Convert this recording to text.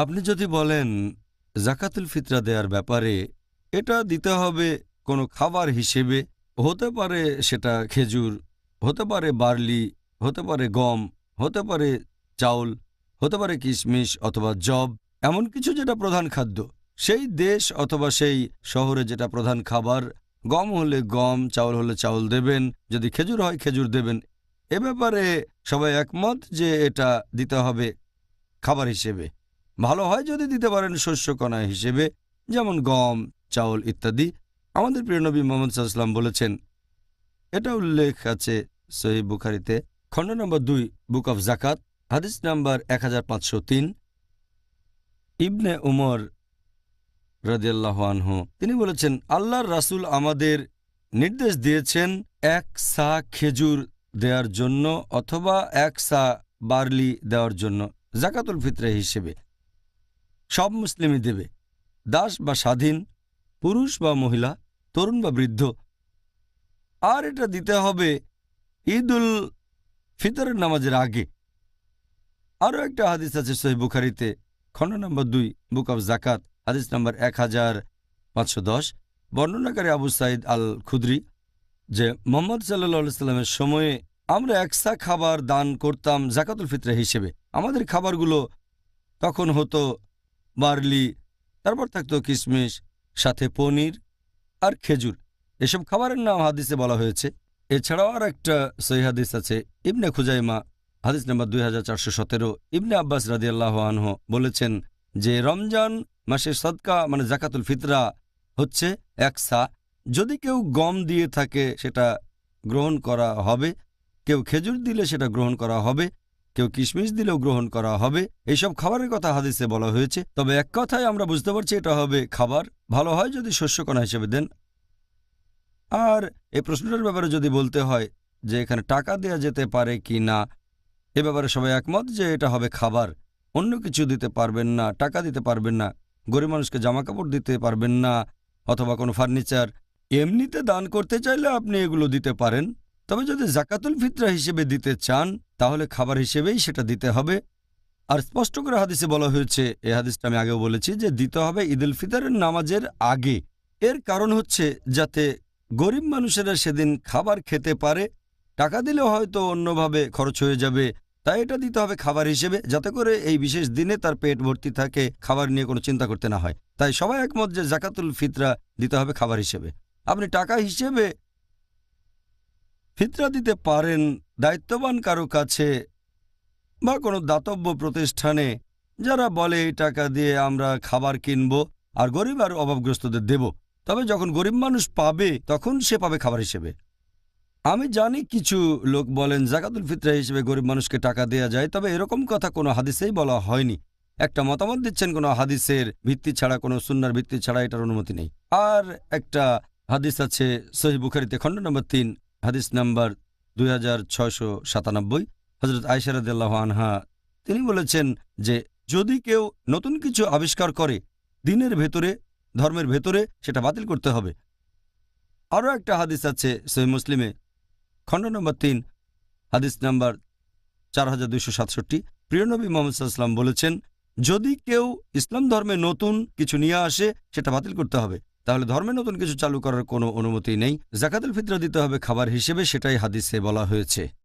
আপনি যদি বলেন, জাকাতুল ফিতরা দেওয়ার ব্যাপারে এটা দিতে হবে কোনো খাবার হিসেবে, হতে পারে সেটা খেজুর, হতে পারে বার্লি, হতে পারে গম, হতে পারে চাউল, হতে পারে কিশমিশ অথবা জব এমন কিছু যেটা প্রধান খাদ্য। সেই দেশ অথবা সেই শহরে যেটা প্রধান খাবার, গম হলে গম, চাউল হলে চাউল দেবেন, যদি খেজুর হয় খেজুর দেবেন। এ ব্যাপারে সবাই একমত যে এটা দিতে হবে খাবার হিসেবে। ভালো হয় যদি দিতে পারেন শস্যকণা হিসেবে, যেমন গম, চাউল ইত্যাদি। আমাদের প্রিয় নবী মোহাম্মদ সাল্লাম বলেছেন, এটা উল্লেখ আছে সহি বুখারিতে, খণ্ড নম্বর দুই, বুক অফ জাকাত হাদিস নাম্বার এক হাজার পাঁচশো তিন। ইবনে উমর রাজিয়াল্লাহ আনহু, তিনি বলেছেন, আল্লাহর রাসুল আমাদের নির্দেশ দিয়েছেন এক সা খেজুর দেওয়ার জন্য অথবা এক সা বার্লি দেওয়ার জন্য জাকাতুল ফিতরে হিসেবে। সব মুসলিমই দেবে। দাস বা স্বাধীন, পুরুষ বা মহিলা, তরুণ বা বৃদ্ধ। আর এটা দিতে হবে ঈদুল ফিতরের নামাজের আগে। আরও একটা হাদিস আছে সহি বুখারিতে, খণ্ড নম্বর দুই, বুক অফ জাকাত হাদিস নম্বর এক হাজার পাঁচশো দশ। বর্ণনাকারী আবু সাইদ আল খুদ্রি যে মোহাম্মদ সাল্লা সাল্লামের সময়ে আমরা একসা খাবার দান করতাম জাকাতুল ফিতরা হিসেবে। আমাদের খাবারগুলো তখন হতো বার্লি, তারপর থাকতো কিশমিশ সাথে পনির আর খেজুর। এসব খাবারের নাম হাদিসে বলা হয়েছে। এছাড়াও আর একটা সহি হাদিস আছে, ইবনে খুজাইমা, হাদিস নাম্বার দুই হাজার চারশো সতেরো। ইবনে আব্বাস রাদিয়াল্লাহ আনহ বলেছেন যে, রমজান মাসের সদকা মানে জাকাতুল ফিতরা হচ্ছে এক সা। যদি কেউ গম দিয়ে থাকে, সেটা গ্রহণ করা হবে। কেউ খেজুর দিলে সেটা গ্রহণ করা হবে। কেউ কিশমিশ দিলেও গ্রহণ করা হবে। এইসব খাবারের কথা হাদিসে বলা হয়েছে। তবে এক কথায় আমরা বুঝতে পারছি এটা হবে খাবার। ভালো হয় যদি শস্যকণা হিসেবে দেন। আর এই প্রশ্নটার ব্যাপারে যদি বলতে হয় যে এখানে টাকা দেয়া যেতে পারে কি না, এ ব্যাপারে সবাই একমত যে এটা হবে খাবার। অন্য কিছু দিতে পারবেন না, টাকা দিতে পারবেন না, গরিব মানুষকে জামা কাপড় দিতে পারবেন না, অথবা কোনো ফার্নিচার। এমনিতে দান করতে চাইলে আপনি এগুলো দিতে পারেন। তবে যদি জাকাতুল ফিতরা হিসেবে দিতে চান, তাহলে খাবার হিসেবেই সেটা দিতে হবে। আর স্পষ্ট করে হাদিসে বলা হয়েছে, এ হাদিসটা আমি আগেও বলেছি যে দিতে হবে ঈদুল ফিতরের নামাজের আগে। এর কারণ হচ্ছে যাতে গরিব মানুষেরা সেদিন খাবার খেতে পারে, টাকা দিলেও হয়তো অন্যভাবে খরচ হয়ে যাবে, তাই এটা দিতে হবে খাবার হিসেবে, যাতে করে এই বিশেষ দিনে তার পেট ভর্তি থাকে, খাবার নিয়ে কোনো চিন্তা করতে না হয়। তাই সবাই একমত যে জাকাতুল ফিতরা দিতে হবে খাবার হিসেবে। আপনি টাকা হিসেবে ফিতরা দিতে পারেন দায়িত্ববান কারও কাছে বা কোনো দাতব্য প্রতিষ্ঠানে, যারা বলে, এই টাকা দিয়ে আমরা খাবার কিনব আর গরিব আর অভাবগ্রস্তদের দেব। তবে যখন গরিব মানুষ পাবে, তখন সে পাবে খাবার হিসেবে। আমি জানি কিছু লোক বলেন, জাকাতুল ফিতরা হিসেবে গরিব মানুষকে টাকা দেয়া যায়, তবে এরকম কথা কোনো হাদিসেই বলা হয়নি। একটা মতামত দিচ্ছেন কোনো হাদিসের ভিত্তি ছাড়া, কোনো সুন্নার ভিত্তি ছাড়া, এটার অনুমতি নেই। আর একটা হাদিস আছে সহি বুখারিতে খণ্ড নম্বর তিন। হাদিস নাম্বার দুই হাজার ছয়শো সাতানব্বই। হজরত আয়সারদাল্লাহ আনহা, তিনি বলেছেন যে, যদি কেউ নতুন কিছু আবিষ্কার করে, দিনের ভেতরে, ধর্মের ভেতরে, সেটা বাতিল করতে হবে। আরও একটা হাদিস আছে সহি মুসলিমে, খণ্ড নম্বর তিন, হাদিস নাম্বার চার হাজার দুইশো সাতষট্টি। প্রিয়নবী মোহাম্মদ বলেছেন, যদি কেউ ইসলাম ধর্মে নতুন কিছু নিয়ে আসে, সেটা বাতিল করতে হবে। তাহলে ধর্মে নতুন কিছু চালু করার কোনো অনুমতি নেই। জাকাতুল ফিতরা দিতে হবে খাবার হিসেবে, সেটাই হাদিসে বলা হয়েছে।